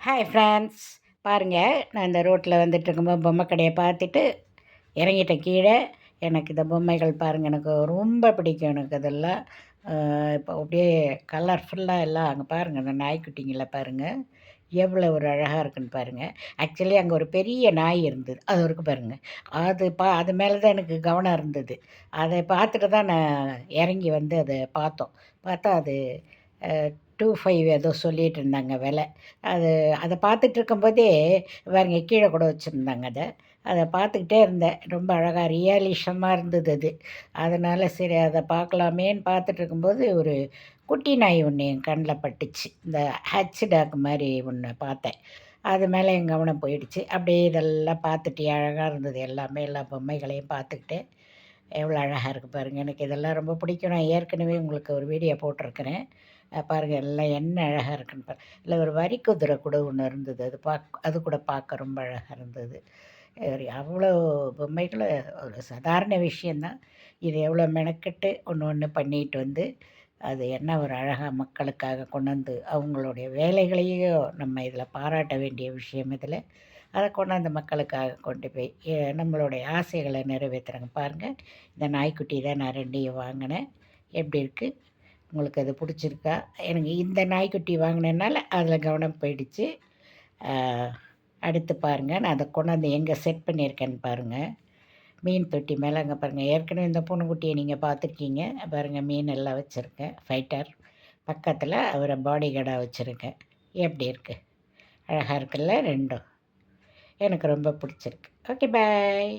Hi friends பாருங்கள் நான் இந்த ரோட்டில் வந்துட்டு இருக்கும்போது பொம்மை கடையை பார்த்துட்டு இறங்கிட்டேன் கீழே. எனக்கு இந்த பொம்மைகள் பாருங்கள் எனக்கு ரொம்ப பிடிக்கும் எனக்கு இதெல்லாம் இப்போ அப்படியே கலர்ஃபுல்லாக எல்லாம் அங்கே பாருங்கள் இந்த நாய்க்குட்டிங்களை பாருங்கள் எவ்வளோ ஒரு அழகாக இருக்குன்னு பாருங்கள் ஆக்சுவலி அங்கே ஒரு பெரிய நாய் இருந்தது. அது வரைக்கும் பாருங்கள் அது பா அது மேலே தான் எனக்கு கவனம் இருந்தது. அதை பார்த்துட்டு தான் நான் இறங்கி வந்து அதை பார்த்தோம். பார்த்தா அது டூ ஃபைவ் ஏதோ சொல்லிகிட்டு இருந்தாங்க விலை. அது அதை பார்த்துட்டு இருக்கும்போதே பாருங்க கீழே கூட வச்சுருந்தாங்க அதை. அதை பார்த்துக்கிட்டே இருந்தேன். ரொம்ப அழகாக ரியாலிஷமாக இருந்தது அது. அதனால் சரி அதை பார்க்கலாமேன்னு பார்த்துட்டு இருக்கும்போது ஒரு குட்டி நாய் ஒன்று என் கண்ணில் பட்டுச்சு. இந்த ஹச் டாக் மாதிரி ஒன்று பார்த்தேன். அது மேலே என் கவனம் போயிடுச்சு. அப்படியே இதெல்லாம் பார்த்துட்டு அழகாக இருந்தது எல்லாமே எல்லா பொம்மைகளையும் பார்த்துக்கிட்டு எவ்வளோ அழகாக இருக்குது பாருங்கள் எனக்கு இதெல்லாம் ரொம்ப பிடிக்கும். நான் ஏற்கனவே உங்களுக்கு ஒரு வீடியோ போட்டிருக்கிறேன். பாருங்கள் எல்லாம் என்ன அழகாக இருக்குன்னு பாரு இல்லை ஒரு வரி குதிரை கூட ஒன்று இருந்தது. அது பார்க்க அது கூட பார்க்க ரொம்ப அழகாக இருந்தது. அவ்வளோ பொம்மைகளை ஒரு சாதாரண விஷயந்தான். இது எவ்வளோ மெனக்கெட்டு ஒன்று ஒன்று பண்ணிட்டு வந்து அது என்ன ஒரு அழகாக மக்களுக்காக கொண்டு வந்து அவங்களுடைய வேலைகளையும் நம்ம இதில் பாராட்ட வேண்டிய விஷயம் இதில் அதை கொண்டாந்து மக்களுக்காக கொண்டு போய் நம்மளுடைய ஆசைகளை நிறைவேற்றுறாங்க பாருங்கள் இந்த நாய்க்குட்டி தான் நான் ரெண்டையும் வாங்கினேன். எப்படி இருக்குது உங்களுக்கு அது பிடிச்சிருக்கா? எனக்கு இந்த நாய்க்குட்டி வாங்கினதுனால அதில் கவனம் போயிடுச்சு. அடுத்து பாருங்கள் நான் அதை கொண்டாந்து எங்கே செட் பண்ணியிருக்கேன்னு பாருங்கள் மீன் தொட்டி மேலே அங்கே பாருங்கள் ஏற்கனவே இந்த பூனைக்குட்டியை நீங்கள் பார்த்துருக்கீங்க. பாருங்கள் மீன் எல்லாம் வச்சுருக்கேன். ஃபைட்டர் பக்கத்தில் அவரை பாடி கார்டாக வச்சுருக்கேன். எப்படி இருக்குது அழகாக இருக்குல்ல? ரெண்டும். எனக்கு ரொம்ப பிடிச்சிருக்கு. Okay bye